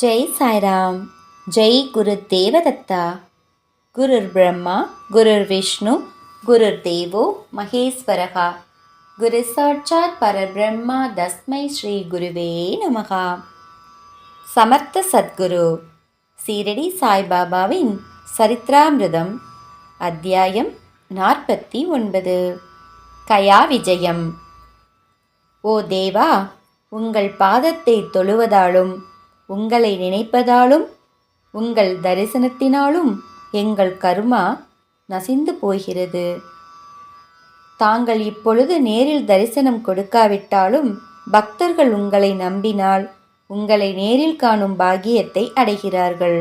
ஜெய் சாய்ராம். ஜெய் குரு தேவதத்தா. குருர் பிரம்மா குருர் விஷ்ணு குருர் தேவோ மகேஸ்வரகா. குரு சாட்சாத் பரபிரம்மா தஸ்மை ஸ்ரீ குருவே நமகா. சமர்த்த சத்குரு. சீரடி சாய்பாபாவின் சரித்ராமிருதம் அத்தியாயம் நாற்பத்தி ஒன்பது. கயா விஜயம். ஓ தேவா உங்கள் பாதத்தை தொழுவதாலும் உங்களை நினைப்பதாலும் உங்கள் தரிசனத்தினாலும் எங்கள் கர்மா நசிந்து போகிறது. தாங்கள் இப்பொழுது நேரில் தரிசனம் கொடுக்காவிட்டாலும் பக்தர்கள் உங்களை நம்பினால் உங்களை நேரில் காணும் பாக்கியத்தை அடைகிறார்கள்.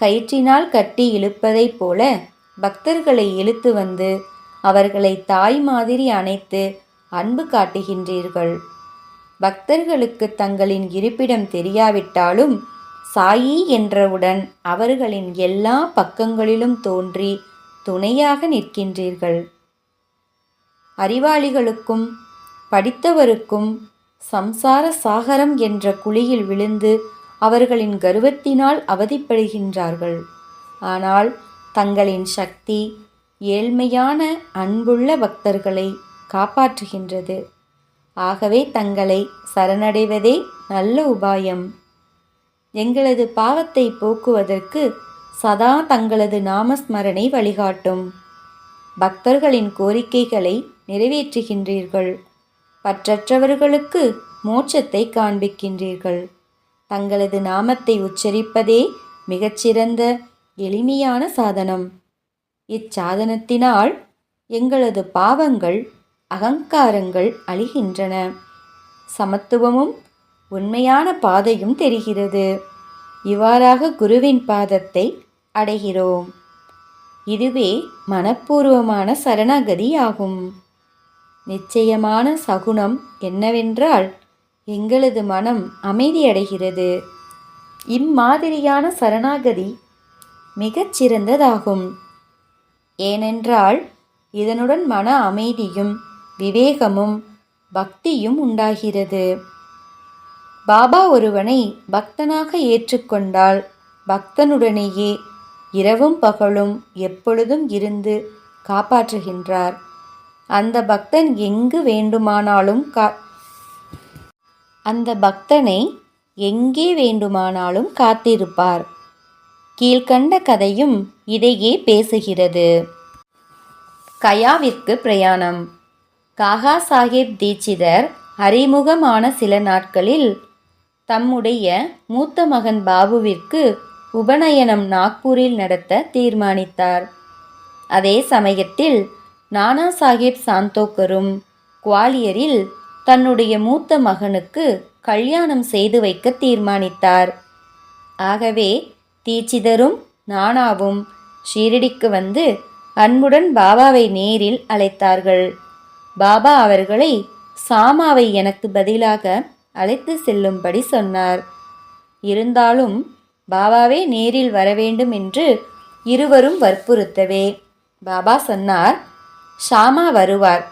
கயிற்றினால் கட்டி இழுப்பதைப் போல பக்தர்களை இழுத்து வந்து அவர்களை தாய் மாதிரி அணைத்து அன்பு காட்டுகின்றீர்கள். பக்தர்களுக்கு தங்களின் இருப்பிடம் தெரியாவிட்டாலும் சாயி என்றவுடன் அவர்களின் எல்லா பக்கங்களிலும் தோன்றி துணையாக நிற்கின்றீர்கள். அறிவாளிகளுக்கும் படித்தவருக்கும் சம்சார சாகரம் என்ற குழியில் விழுந்து அவர்களின் கர்வத்தினால் அவதிப்படுகின்றார்கள். ஆனால் தங்களின் சக்தி ஏழ்மையான அன்புள்ள பக்தர்களை காப்பாற்றுகின்றது. ஆகவே தங்களை சரணடைவதே நல்ல உபாயம். எங்களது பாவத்தை போக்குவதற்கு சதா தங்களது நாமஸ்மரணை வழிகாட்டும். பக்தர்களின் கோரிக்கைகளை நிறைவேற்றுகின்றீர்கள். பற்றற்றவர்களுக்கு மோட்சத்தை காண்பிக்கின்றீர்கள். தங்களது நாமத்தை உச்சரிப்பதே மிகச்சிறந்த எளிமையான சாதனம். இச்சாதனத்தினால் எங்களது பாவங்கள் அகங்காரங்கள் அழிகின்றன. சமத்துவமும் உண்மையான பாதையும் தெரிகிறது. இவ்வாறாக குருவின் பாதத்தை அடைகிறோம். இதுவே மனப்பூர்வமான சரணாகதியாகும். நிச்சயமான சகுனம் என்னவென்றால் எங்களது மனம் அமைதியடைகிறது. இம்மாதிரியான சரணாகதி மிகச் சிறந்ததாகும். ஏனென்றால் இதனுடன் மன அமைதியும் விவேகமும் பக்தியும் உண்டாகிறது. பாபா ஒருவனை பக்தனாக ஏற்றுக்கொண்டால் பக்தனுடனேயே இரவும் பகலும் எப்பொழுதும் இருந்து காப்பாற்றுகின்றார். அந்த பக்தன் எங்கு வேண்டுமானாலும் கா அந்த பக்தனை எங்கே வேண்டுமானாலும் காத்திருப்பார். கீழ்கண்ட கதையும் இதையே பேசுகிறது. கயாவிற்கு பிரயாணம். தாகா சாஹிப் தீட்சிதர் அறிமுகமான சில நாட்களில் தம்முடைய மூத்த மகன் பாபுவிற்கு உபநயனம் நாக்பூரில் நடத்த தீர்மானித்தார். அதே சமயத்தில் நானா சாஹிப் சாந்தோக்கரும் குவாலியரில் தன்னுடைய மூத்த மகனுக்கு கல்யாணம் செய்து வைக்க தீர்மானித்தார். ஆகவே தீட்சிதரும் நானாவும் ஷீரடிக்கு வந்து அன்புடன் பாபாவை நேரில் அழைத்தார்கள். பாபா அவர்களை சாமாவை எனக்கு பதிலாக அழைத்து செல்லும்படி சொன்னார். இருந்தாலும் பாபாவே நேரில் வர வேண்டும் என்று இருவரும் வற்புறுத்தவே. பாபா சொன்னார் ஷாமா வருவார்.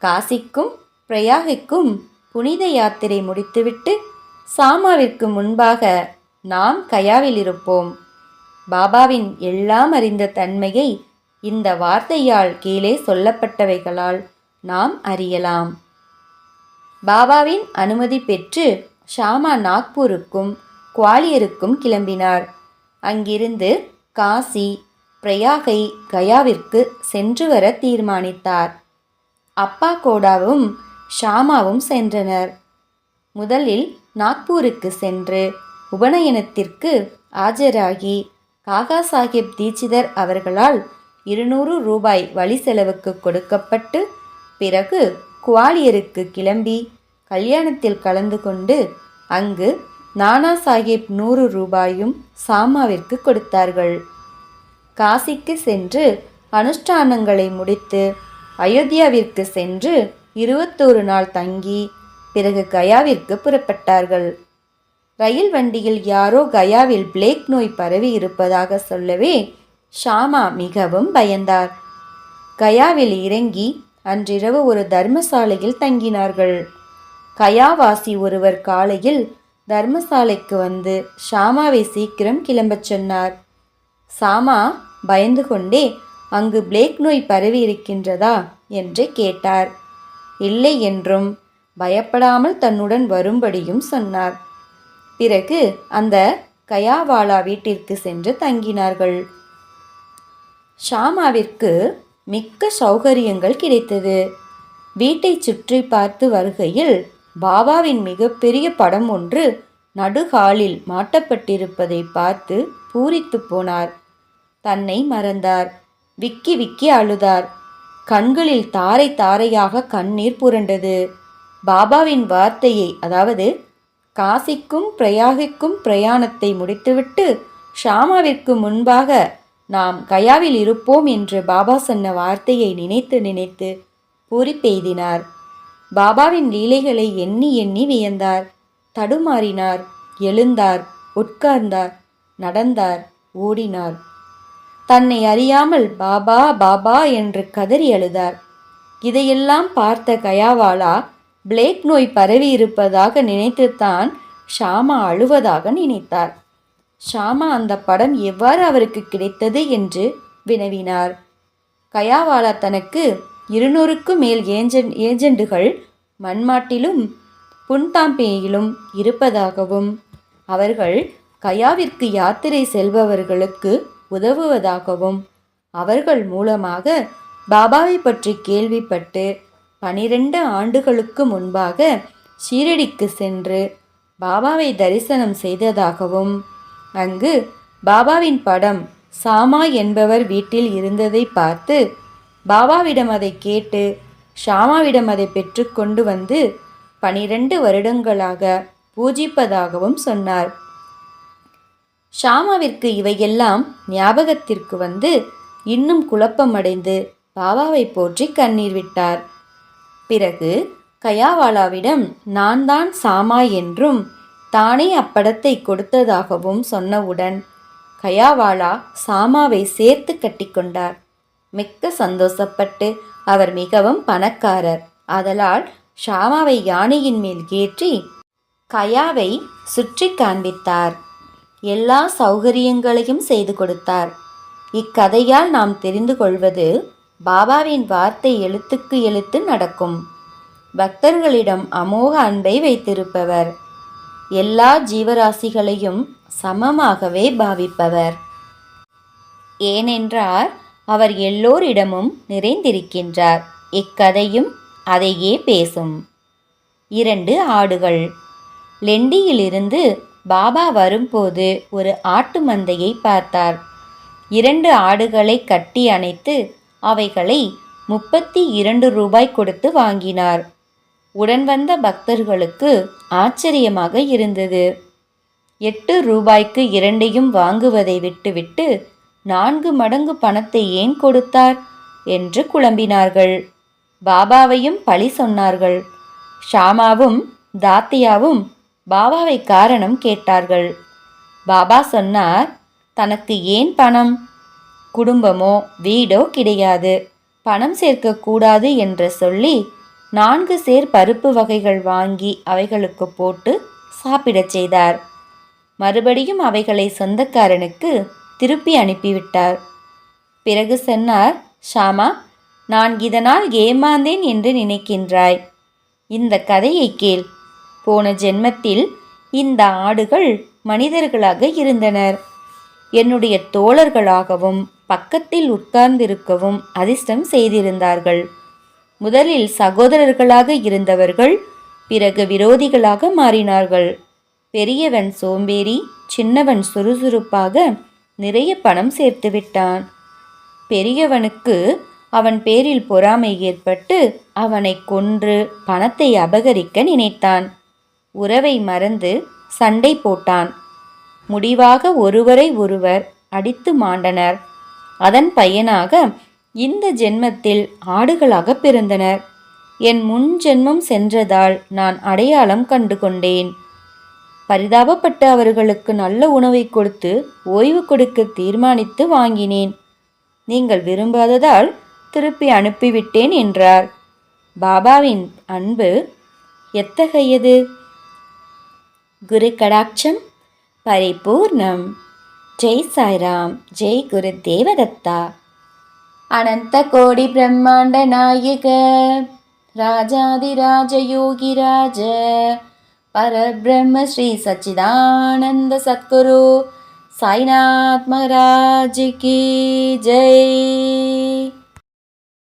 காசிக்கும் பிரயாகிக்கும் புனித யாத்திரை முடித்துவிட்டு சாமாவிற்கு முன்பாக நாம் கயாவில் இருப்போம். பாபாவின் எல்லாம் அறிந்த தன்மையை இந்த வார்த்தையால் கீழே சொல்லப்பட்டவைகளால் நாம் அறியலாம். பாபாவின் அனுமதி பெற்று ஷாமா நாக்பூருக்கும் குவாலியருக்கும் கிளம்பினார். அங்கிருந்து காசி பிரயாகை கயாவிற்கு சென்று வர தீர்மானித்தார். அப்பா கோடாவும் ஷாமாவும் சென்றனர். முதலில் நாக்பூருக்கு சென்று உபநயனத்திற்கு ஆஜராகி காகா சாஹிப் தீட்சிதர் அவர்களால் இருநூறு ரூபாய் வழி செலவுக்கு கொடுக்கப்பட்டு பிறகு குவாலியருக்கு கிளம்பி கல்யாணத்தில் கலந்து கொண்டு அங்கு நானா சாஹிப் நூறு ரூபாயும் சாமாவிற்கு கொடுத்தார்கள். காசிக்கு சென்று அனுஷ்டானங்களை முடித்து அயோத்தியாவிற்கு சென்று இருபத்தோரு நாள் தங்கி பிறகு கயாவிற்கு புறப்பட்டார்கள். ரயில் வண்டியில் யாரோ கயாவில் பிளேக் நோய் பரவி இருப்பதாக சொல்லவே ஷாமா மிகவும் பயந்தார். கயாவில் இறங்கி அன்றிரவு ஒரு தர்மசாலையில் தங்கினார்கள். கயாவாசி ஒருவர் காலையில் தர்மசாலைக்கு வந்து ஷாமாவை சீக்கிரம் கிளம்பச் சொன்னார். சாமா பயந்து கொண்டே அங்கு பிளேக் நோய் பரவி இருக்கின்றதா? என்று கேட்டார். இல்லை என்றும். பயப்படாமல் தன்னுடன் வரும்படியும் சொன்னார். பிறகு அந்த கயாவாலா வீட்டிற்கு சென்று தங்கினார்கள். ஷாமாவிற்கு மிக்க சௌகரியங்கள் கிடைத்தது. வீட்டை சுற்றி பார்த்து வருகையில் பாபாவின் மிகப்பெரிய படம் ஒன்று நடுகாலில் மாட்டப்பட்டிருப்பதை பார்த்து பூரித்து போனார். தன்னை மறந்தார். விக்கி விக்கி அழுதார். கண்களில் தாரை தாரையாக கண்ணீர் புரண்டது. பாபாவின் வார்த்தையை அதாவது காசிக்கும் பிரயாகிக்கும் பிரயாணத்தை முடித்துவிட்டு ஷாமாவிற்கு முன்பாக நாம் கயாவில் இருப்போம் என்று பாபா சொன்ன வார்த்தையை நினைத்து நினைத்து பூரி பெய்தினார் பாபாவின் லீலைகளை எண்ணி எண்ணி வியந்தார். தடுமாறினார் எழுந்தார் உட்கார்ந்தார் நடந்தார் ஓடினார். தன்னை அறியாமல் பாபா பாபா என்று கதறி அழுதார். இதையெல்லாம் பார்த்த கயாவாலா பிளேக் நோய் பரவி இருப்பதாக நினைத்துத்தான் ஷாமா அழுவதாக நினைத்தார். ஷாமா அந்த படம் எவ்வாறு அவருக்கு கிடைத்தது என்று வினவினார். கயாவாலா தனக்கு இருநூறுக்கும் மேல் ஏஜென் ஏஜெண்டுகள் மண்மாட்டிலும் புன்தாம்பேயிலும் இருப்பதாகவும் அவர்கள் கயாவிற்கு யாத்திரை செல்பவர்களுக்கு உதவுவதாகவும் அவர்கள் மூலமாக பாபாவை பற்றி கேள்விப்பட்டு பனிரெண்டு ஆண்டுகளுக்கு முன்பாக ஷீரடிக்கு சென்று பாபாவை தரிசனம் செய்ததாகவும் அங்கு பாபாவின் படம் சாமா என்பவர் வீட்டில் இருந்ததை பார்த்து பாபாவிடம் அதை கேட்டு ஷாமாவிடம் அதை பெற்றுக்கொண்டு வந்து பனிரெண்டு வருடங்களாக பூஜிப்பதாகவும் சொன்னார். ஷாமாவிற்கு இவையெல்லாம் ஞாபகத்திற்கு வந்து இன்னும் குழப்பமடைந்து பாபாவை போற்றி கண்ணீர் விட்டார். பிறகு கயாவாலாவிடம் நான் தான் சாமா என்றும் தானே அப்படத்தை கொடுத்ததாகவும் சொன்னவுடன் கயாவாலா சாமாவை சேர்த்து கட்டிக்கொண்டார் மிக்க சந்தோஷப்பட்டு அவர் மிகவும் பணக்காரர். அதலால் ஷாமாவை யானையின் மேல் ஏற்றி கயாவை சுற்றி காண்பித்தார். எல்லா சௌகரியங்களையும் செய்து கொடுத்தார். இக்கதையால் நாம் தெரிந்து கொள்வது பாபாவின் வார்த்தை எழுத்துக்கு எழுத்து நடக்கும். பக்தர்களிடம் அமோக அன்பை வைத்திருப்பவர். எல்லா ஜீவராசிகளையும் சமமாகவே பாவிப்பவர். ஏனென்றால் அவர் எல்லோரிடமும் நிறைந்திருக்கின்றார். இக்கதையும் அதையே பேசும். இரண்டு ஆடுகள். லெண்டியிலிருந்து பாபா வரும்போது ஒரு ஆட்டு மந்தையை பார்த்தார். இரண்டு ஆடுகளை கட்டி அணைத்து அவைகளை முப்பத்தி இரண்டு ரூபாய் கொடுத்து வாங்கினார். உடன் வந்த பக்தர்களுக்கு ஆச்சரியமாக இருந்தது. எட்டு ரூபாய்க்கு இரண்டையும் வாங்குவதை விட்டுவிட்டு நான்கு மடங்கு பணத்தை ஏன் கொடுத்தார்? என்று குழம்பினார்கள். பாபாவையும் பழி சொன்னார்கள். ஷாமாவும் தாத்தியாவும் பாபாவை காரணம் கேட்டார்கள். பாபா சொன்னார் தனக்கு ஏன் பணம்? குடும்பமோ வீடோ கிடையாது. பணம் சேர்க்கக்கூடாது என்று சொல்லி நான்கு சேர் பருப்பு வகைகள் வாங்கி அவைகளுக்கு போட்டு சாப்பிடச் செய்தார். மறுபடியும் அவைகளை சொந்தக்காரனுக்கு திருப்பி அனுப்பிவிட்டார். பிறகு சொன்னார் ஷாமா நான் இதனால் ஏமாந்தேன் என்று நினைக்கின்றாய். இந்த கதையை கேள். போன ஜென்மத்தில் இந்த ஆடுகள் மனிதர்களாக இருந்தனர். என்னுடைய தோழர்களாகவும் பக்கத்தில் உட்கார்ந்திருக்கவும் அதிர்ஷ்டம் செய்திருந்தார்கள். முதலில் சகோதரர்களாக இருந்தவர்கள் பிறகு விரோதிகளாக மாறினார்கள். பெரியவன் சோம்பேறி சின்னவன் சுறுசுறுப்பாக நிறைய பணம் சேர்த்து விட்டான். பெரியவனுக்கு அவன் பேரில் பொறாமை ஏற்பட்டு அவனை கொன்று பணத்தை அபகரிக்க நினைத்தான். உறவை மறந்து சண்டை போட்டான். முடிவாக ஒருவரை ஒருவர் அடித்து மாண்டனர். அதன் பையனாக இந்த ஜென்மத்தில் ஆடுகளாக பிறந்தனர். என் முன் ஜென்மம் சென்றதால் நான் அடையாளம் கண்டு கொண்டேன். பரிதாபப்பட்ட அவர்களுக்கு நல்ல உணவை கொடுத்து ஓய்வு கொடுக்க தீர்மானித்து வாங்கினேன். நீங்கள் விரும்பாததால் திருப்பி அனுப்பிவிட்டேன் என்றார். பாபாவின் அன்பு எத்தகையது? குரு கடாட்சம் பரிபூர்ணம். ஜெய் சாய்ராம் ஜெய் குரு தேவதத்தா अनन्तकोटिब्रह्माण्डनायक राजाधिराजयोगिराज परब्रह्म श्रीसच्चिदानन्दसत्कुरु साइनात्मराजकी जय।